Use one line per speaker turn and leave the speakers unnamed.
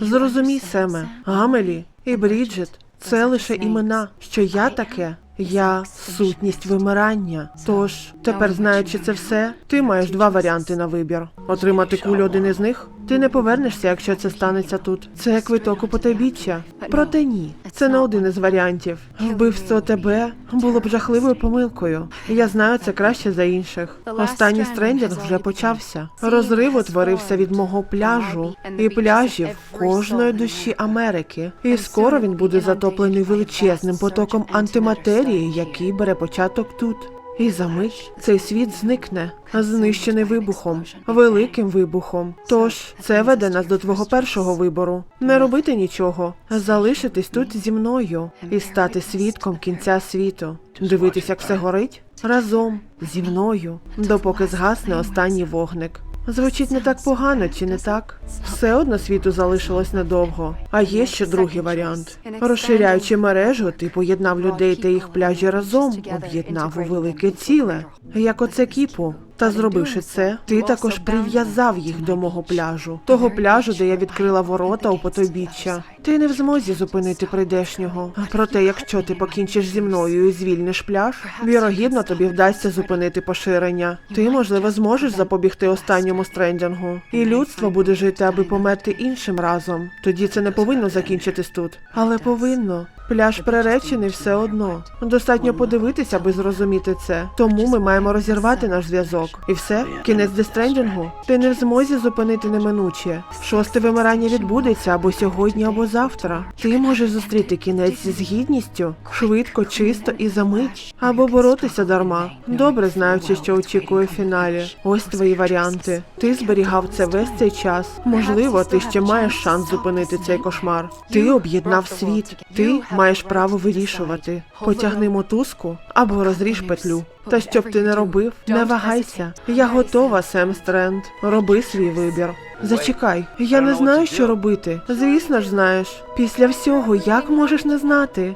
Зрозумій, Семе, Гамелі і Бріджит це лише імена. Що я таке? Я сутність вимирання. Тож, тепер знаючи це все, ти маєш два варіанти на вибір: отримати кулю один із них. Ти не повернешся, якщо це станеться тут. Це квиток у потайбіччя. Проте ні, це не один із варіантів. Вбивство тебе було б жахливою помилкою. Я знаю це краще за інших. Останній стрендінг вже почався. Розрив утворився від мого пляжу і пляжів кожної душі Америки. І скоро він буде затоплений величезним потоком антиматерії, який бере початок тут. І за мить цей світ зникне, знищений вибухом, великим вибухом. Тож це веде нас до твого першого вибору: не робити нічого, залишитись тут зі мною і стати свідком кінця світу, дивитись, як все горить разом зі мною, допоки згасне останній вогник. Звучить не так погано, чи не так? Все одно світу залишилось надовго. А є ще другий варіант. Розширяючи мережу, ти поєднав людей та їх пляжі разом, об'єднав у велике ціле, як оце кіпу. Та зробивши це, ти також прив'язав їх до мого пляжу, того пляжу, де я відкрила ворота у потойбіччя. Ти не в змозі зупинити прийдешнього. Проте, якщо ти покінчиш зі мною і звільниш пляж, вірогідно тобі вдасться зупинити поширення. Ти, можливо, зможеш запобігти останньому стрендінгу. І людство буде жити, аби померти іншим разом. Тоді це не повинно закінчитись тут. Але повинно. Пляж приречений все одно. Достатньо подивитися, аби зрозуміти це. Тому ми маємо розірвати наш зв'язок. І все, кінець дестрендінгу. Ти не в змозі зупинити неминуче. Шосте вимирання відбудеться або сьогодні, або завтра. Ти можеш зустріти кінець з гідністю, швидко, чисто і за мить, або боротися дарма. Добре знаючи, що очікує в фіналі. Ось твої варіанти. Ти зберігав це весь цей час. Можливо, ти ще маєш шанс зупинити цей кошмар. Ти об'єднав світ. Ти право вирішувати. Потягни мотузку або розріж петлю. Та що б ти не робив, не вагайся. Я готова, Сем Стренд. Роби свій вибір. Зачекай, я не знаю, що робити. Звісно ж, знаєш. Після всього, як можеш не знати?